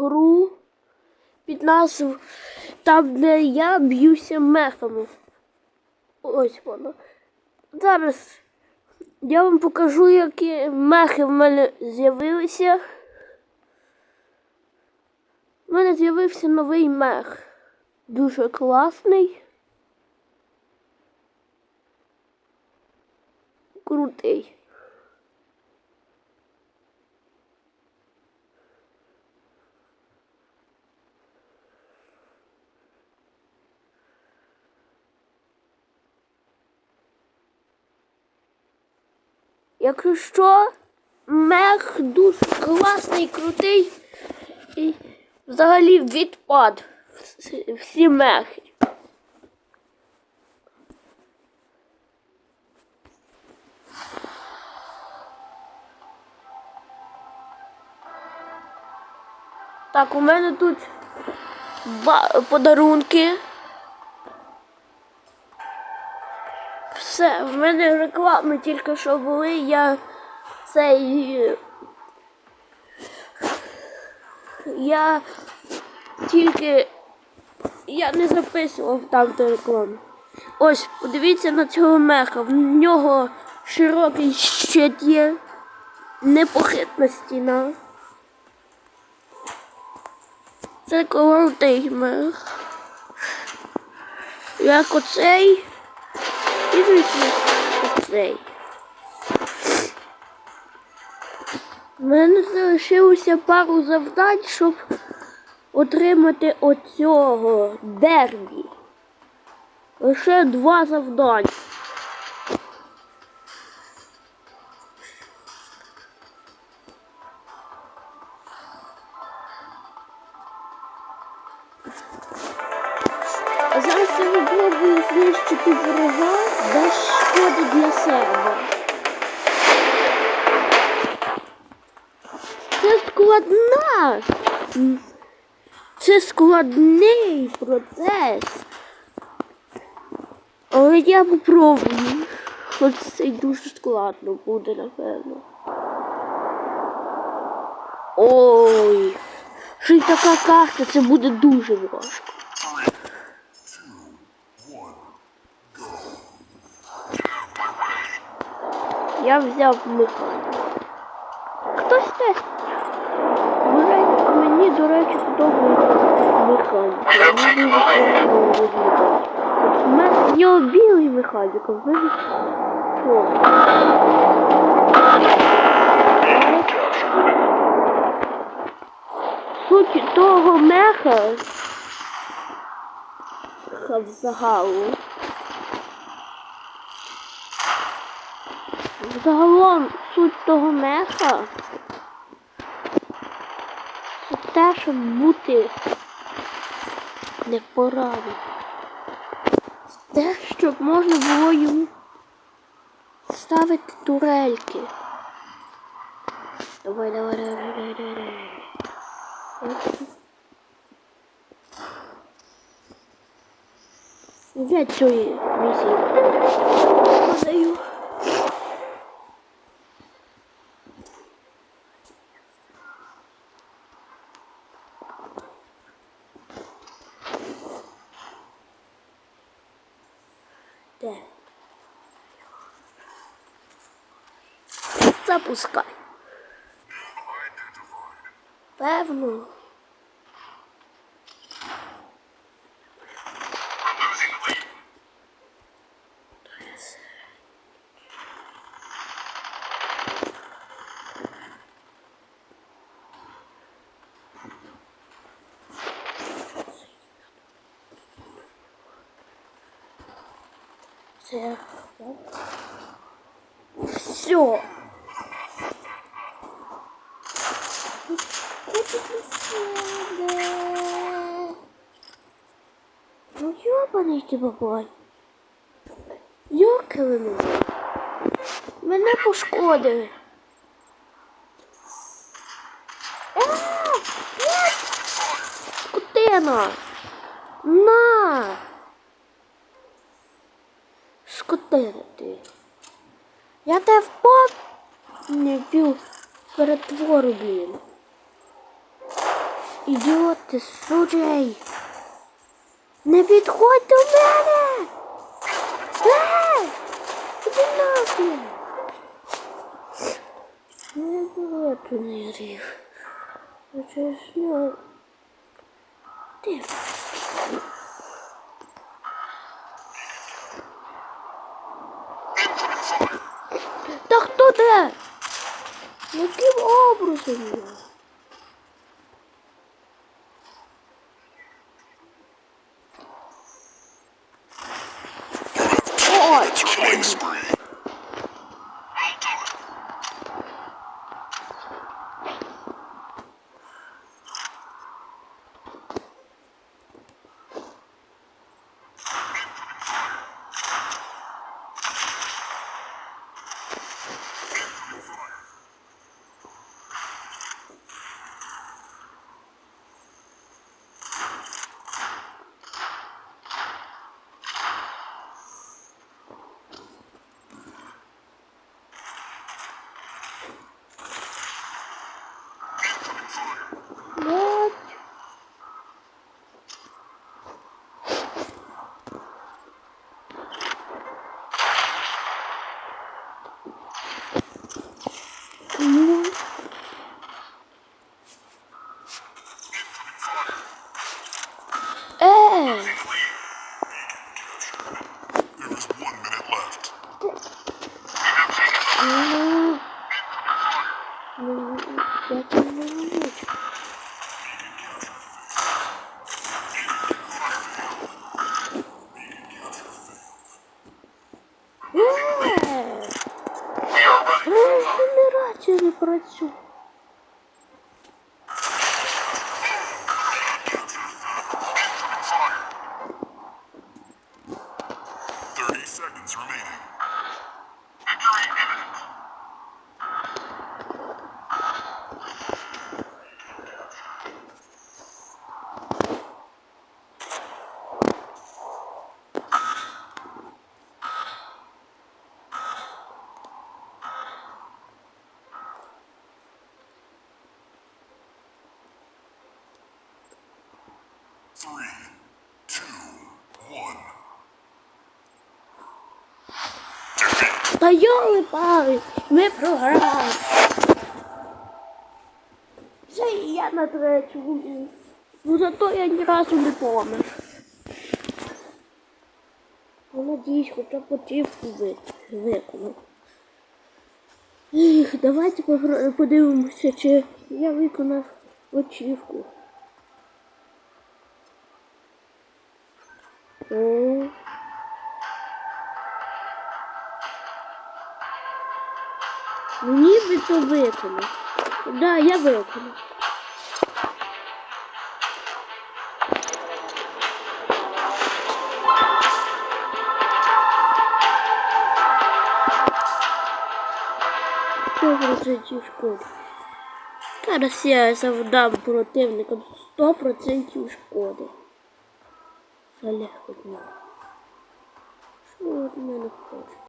гру під назвою Там, де я б'юся мехами. Ось воно. Зараз я вам покажу, які мехи в мене з'явилися. У мене з'явився новий мех. Дуже класний. Крутий. Якщо що, мех дуже класний, крутий і взагалі відпад всі- мехи. Так, у мене тут подарунки. Все, в мене реклами тільки що були, я цей. Я тільки. Я не записував там ту рекламу. Ось, подивіться на цього меха. В нього широкий щит є, непохитна стіна. Це крутий мех. Як оцей. Оцей. У мене залишилося пару завдань, щоб отримати оцього дербі. Лише два завдання. Складна. Це складний процес. Але я попробую. Хоч це й дуже складно буде, напевно. Ой, ще й така карта, це буде дуже важко. Я взяв механіку. Хтось теж. Мені, до речі, подобається механіка. У мене в нього білий механік, а в мене. Суть того меха взагалу. Загалом суть того меха те, щоб бути непорадним. Те, щоб можна було йому ставити турельки. Давай, давай, давай, давай, давай. Для цієї місії подаю. Де? Запускай. Певно. Це все. Ну ёбаний ти бабай. Йоки ви мене. Мене пошкодили. Скотина! На! Скотина ти. Я тебе впав не вбив перетвору, блін. Ідіот, ти сучий! Не підходь до мене! Ей! Іди нахуй! Не було тут не ріг. Чесно. Ти. Та хто де? Яким образом? я? Ой, Ne Three, two, one. Та йоли пали, ми програли. Це і я на третьому. Ну зато я ні разу не помер. Ну, надіюсь, хоча б очівку виконав. Давайте подивимося, чи я виконав очівку. О. Ну, Ніби то виконав. Да, я виконав. Сто процентів шкоди. Зараз я завдам противникам 100% шкоди. صلح ودماغه شو دماغه